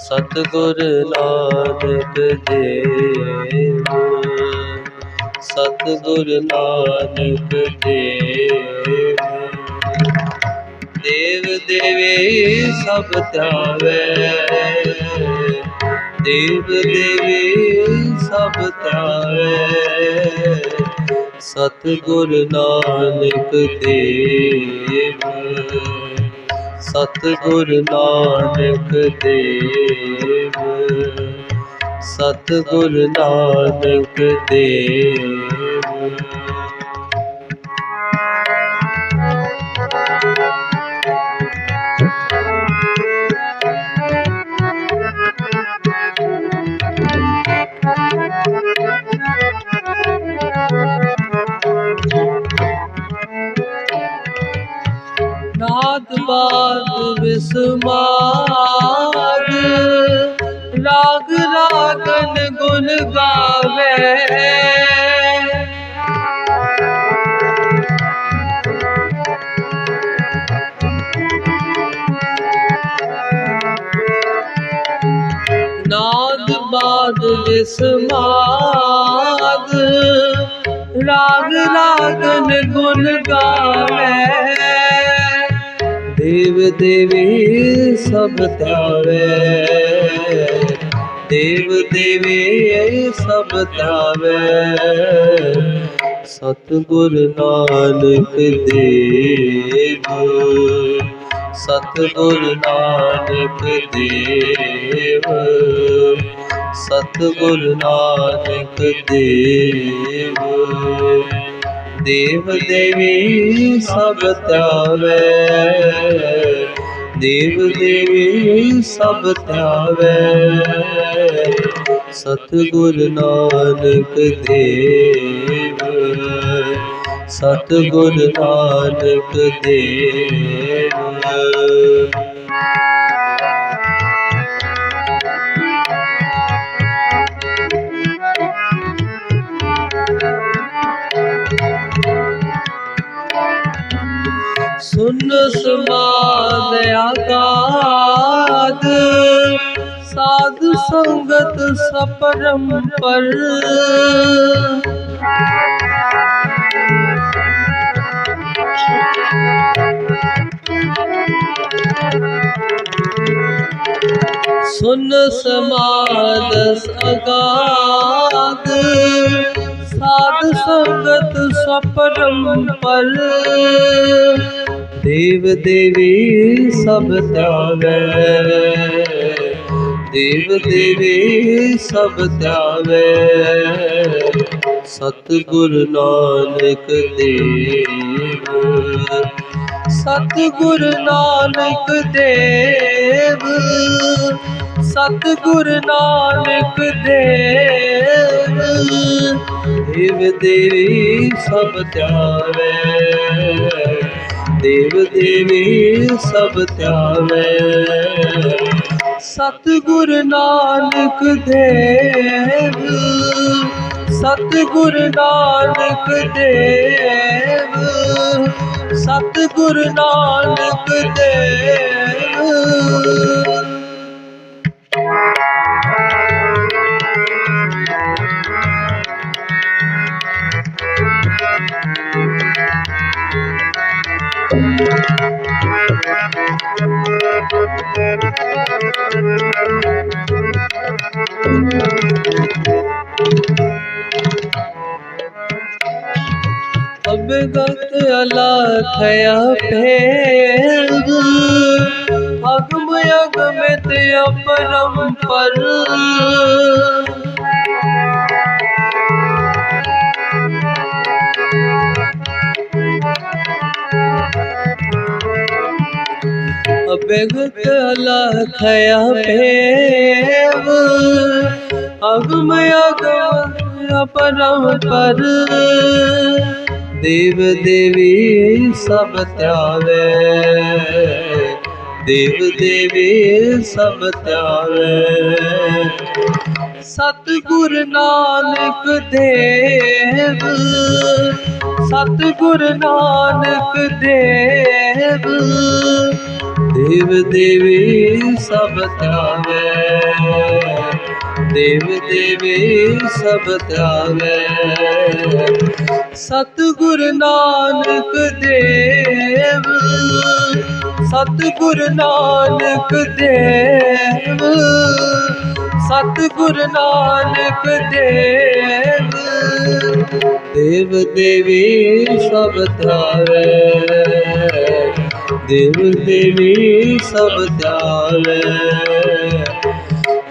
ਸਤਿਗੁਰ ਨਾਨਕ ਦੇਵ। ਸਤਿਗੁਰ ਨਾਨਕ ਦੇਵ। ਦੇਵ ਦੇਵੇ ਸਭ ਧਿਆਵੇ। ਦੇਵ ਦੇਵੇ ਸਭ ਧਿਆਵੇ। ਸਤਿਗੁਰ ਨਾਨਕ ਦੇਵ। ਸਤਿਗੁਰ ਨਾਨਕ ਦੇਵ ਸਤਿਗੁਰ ਨਾਨਕ ਦੇਵ। ਨਾਦ ਬਾਦ ਵਿਸਮਾਦ ਰਾਗ ਰਾਗਨ ਗੁਣ ਗਾਵੇ। ਨਾਦ ਬਾਦ ਵਿਸਮਾਦ ਰਾਗ ਰਾਗਨ ਗੁਣ ਗਾਵੇ। ਦੇਵ ਦੇਵੀ ਸਭ ਧਾਵੇ। ਦੇਵ ਦੇਵੀ ਸਭ ਧਾਵੇ। ਸਤਿਗੁਰ ਨਾਨਕ ਦੇਵ, ਸਤਿਗੁਰ ਨਾਨਕ ਦੇਵ, ਸਤਿਗੁਰ ਨਾਨਕ ਦੇਵ। ਦੇਵ ਦੇਵੀ ਸਭ ਧਾਵੇ ਦੇਵ ਦੇਵੀ ਸਭ ਧਾਵੇ ਸਤਿਗੁਰ ਨਾਨਕ ਦੇਵ। ਸਤਿਗੁਰ ਨਾਨਕ ਦੇਵ। ਸੁਨ ਸਮਾਦ ਆਗਾਦ ਸਾਧ ਸੰਗਤ ਸਪਰਮ ਪਰ। ਸੁਨ ਸਮਾਦ ਅਗਾਦ ਸਾਧ ਸੰਗਤ ਸਪਰਮ ਪਰ। ਦੇਵ ਦੇਵੀ ਸਭ ਧਿਆਵੇ ਦੇਵ ਦੇਵੀ ਸਭ ਧਿਆਵੇ ਸਤਿਗੁਰ ਨਾਨਕ ਦੇਵ। ਸਤਿਗੁਰ ਨਾਨਕ ਦੇਵ। ਸਤਿਗੁਰ ਨਾਨਕ ਦੇਵ। ਦੇਵ ਦੇਵੀ ਸਭ ਧਿਆਵੇ ਦੇਵ ਦੇਵੀ ਸਭ ਧਿਆਵੇ। ਸਤਿਗੁਰ ਨਾਨਕ ਦੇਵ ਸਤਿਗੁਰ ਨਾਨਕ ਦੇਵ ਸਤਿਗੁਰ ਨਾਨਕ ਦੇਵ। ਅਬਗਤ ਅਲਖਿਆ ਭੇਦ ਅਗਮ ਅਗਮਿਤ ਅਪਰਮ ਪਰ ਅਬਗਤ ਅਲਖਿਆ ਭੇਦ ਅਗਮ ਅਗਮ ਅਪਰਮ ਪਰ ਦੇਵ ਦੇਵੀ ਸਭ ਧਿਆਵੇ ਦੇਵ ਦੇਵੇ ਸਭ ਧਿਆਵੇ ਸਤਿਗੁਰ ਨਾਨਕ ਦੇਵ, ਸਤਿਗੁਰ ਨਾਨਕ ਦੇਵ ਦੇਵ ਦੇਵੇ ਸਭ ਧਿਆਵੇ ਦੇਵ ਦੇਵੇ ਸਭ ਧਿਆਵੇ ਸਤਿਗੁਰ ਨਾਨਕ ਦੇਵ, ਸਤਿਗੁਰ ਨਾਨਕ ਦੇਵ, ਸਤਿਗੁਰ ਨਾਨਕ ਦੇਵ। ਦੇਵ ਦੇਵੀ ਸਭ ਧਿਆਵੇ ਦੇਵ ਦੇਵੀ ਸਭ ਧਿਆਵੇ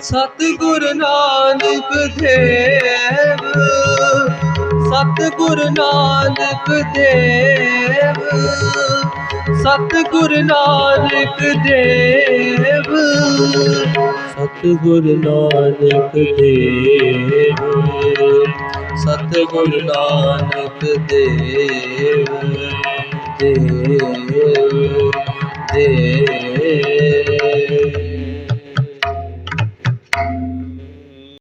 ਸਤਿਗੁਰ ਨਾਨਕ ਦੇਵ ਸਤਿਗੁਰ ਨਾਨਕ ਦੇਵ ਸਤਿਗੁਰ ਨਾਨਕ ਦੇਵ ਸਤਿਗੁਰ ਨਾਨਕ ਦੇਵ ਸਤਿਗੁਰ ਨਾਨਕ ਦੇਵ ਦੇਵ ਦੇਵ।